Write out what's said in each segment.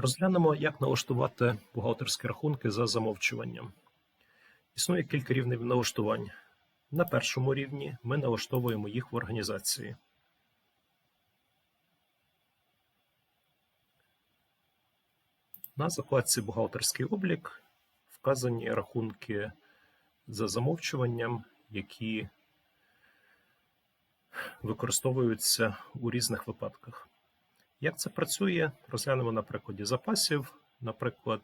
Розглянемо, як налаштувати бухгалтерські рахунки за замовчуванням. Існує кілька рівнів налаштувань. На першому рівні ми налаштовуємо їх в організації. На закладці Бухгалтерський облік вказані рахунки за замовчуванням, які використовуються у різних випадках. Як це працює, розглянемо на прикладі запасів. Наприклад,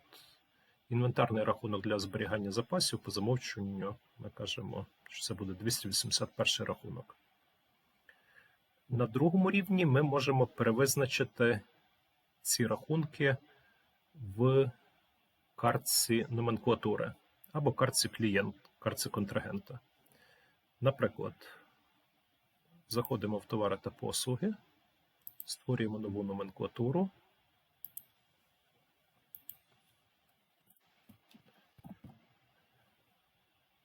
інвентарний рахунок для зберігання запасів по замовчуванню, ми кажемо, що це буде 281 рахунок. На другому рівні ми можемо перевизначити ці рахунки в картці номенклатури або картці клієнт, картці контрагента. Наприклад, заходимо в товари та послуги, створюємо нову номенклатуру.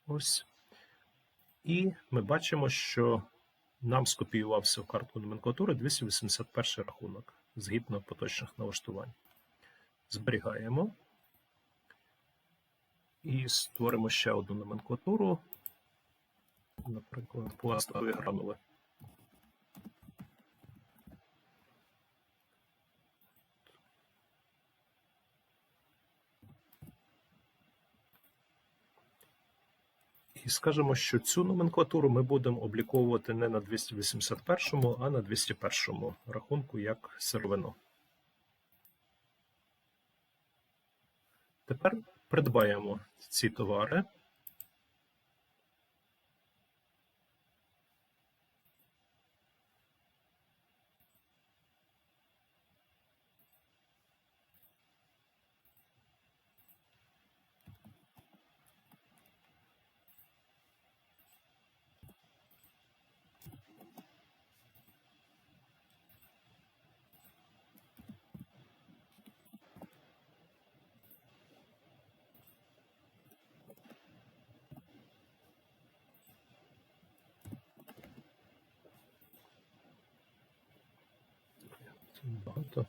Ось. І ми бачимо, що нам скопіювався в картку номенклатури 281 рахунок згідно поточних налаштувань. Зберігаємо і створимо ще одну номенклатуру, наприклад, пластикові гранули. І скажемо, що цю номенклатуру ми будемо обліковувати не на 281, а на 201 рахунку як сировину. Тепер придбаємо ці товари. Багато.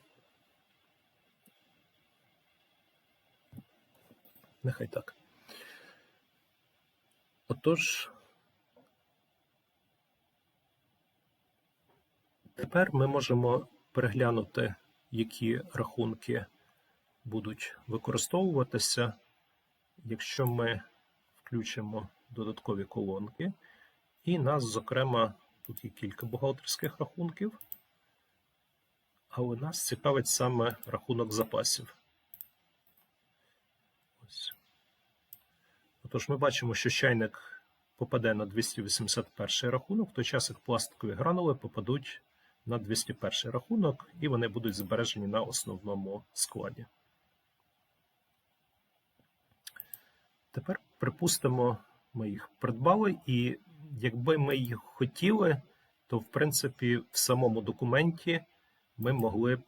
Нехай так. Отож, тепер ми можемо переглянути, які рахунки будуть використовуватися, якщо ми включимо додаткові колонки, і нас, зокрема, тут є кілька бухгалтерських рахунків. Але нас цікавить саме рахунок запасів. Ось. Отож, ми бачимо, що чайник попаде на 281 рахунок, в той час як пластикові гранули попадуть на 201 рахунок, і вони будуть збережені на основному складі. Тепер припустимо, ми їх придбали, і якби ми їх хотіли, то в принципі в самому документі ми могли б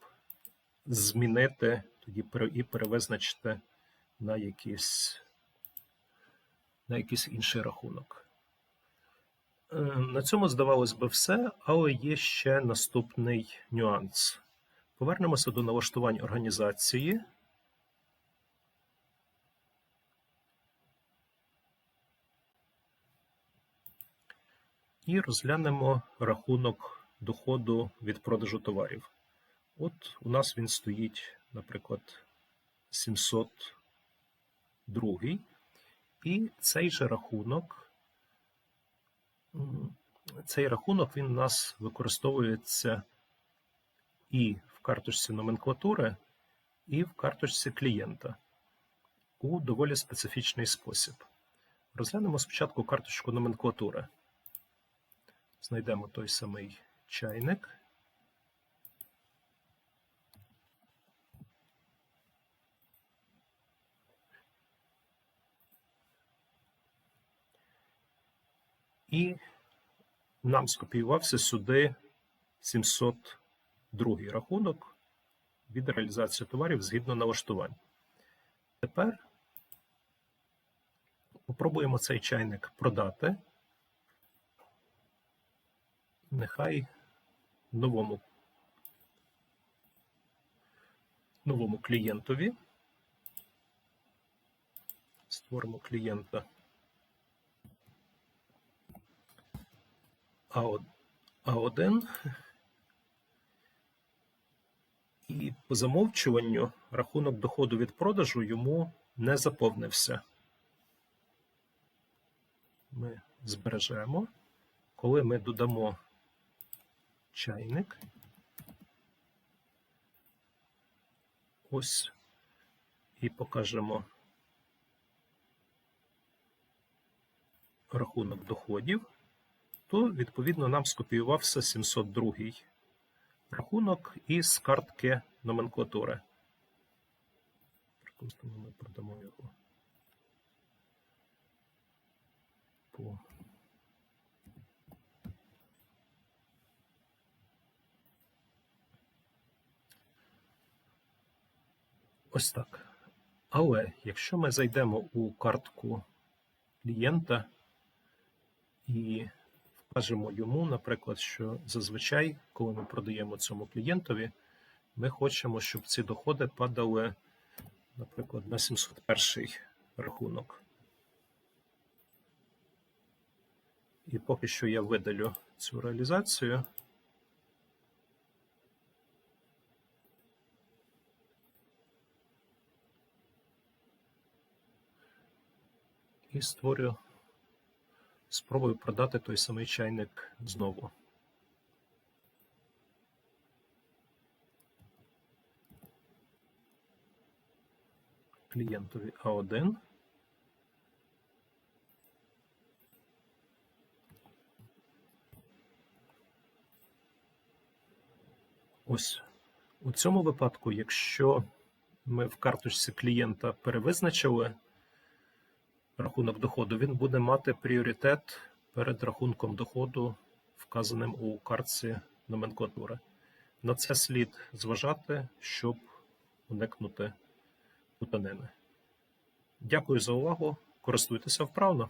змінити тоді і перевизначити на якийсь, на якийсь інший рахунок. Е, На цьому здавалось би все, але є ще наступний нюанс. Повернемося до налаштувань організації. І розглянемо рахунок доходу від продажу товарів. От у нас він стоїть, наприклад, 702. І цей же рахунок, цей рахунок він у нас використовується і в карточці номенклатури, і в карточці клієнта у доволі специфічний спосіб. Розглянемо спочатку карточку номенклатури. Знайдемо той самий чайник. І нам скопіювався сюди 702 рахунок від реалізації товарів згідно налаштувань. Тепер попробуємо цей чайник продати. Нехай новому новому клієнтові. Створимо клієнта А1. І по замовчуванню рахунок доходу від продажу йому не заповнився. Ми збережемо. Коли ми додамо чайник, ось і покажемо рахунок доходів, то відповідно нам скопіювався 702 рахунок із картки номенклатури. Припустимо, ми продамо його по Ось так. Але якщо ми зайдемо у картку клієнта і вкажемо йому, наприклад, що зазвичай, коли ми продаємо цьому клієнтові, ми хочемо, щоб ці доходи падали, наприклад, на 701 рахунок. І поки що я видалю цю реалізацію. І створю, спробую продати той самий чайник знову. Клієнтові А1. Ось у цьому випадку, якщо ми в карточці клієнта перевизначили рахунок доходу, він буде мати пріоритет перед рахунком доходу, вказаним у картці номенклатури. На це слід зважати, щоб уникнути путанини. Дякую за увагу. Користуйтеся вправно.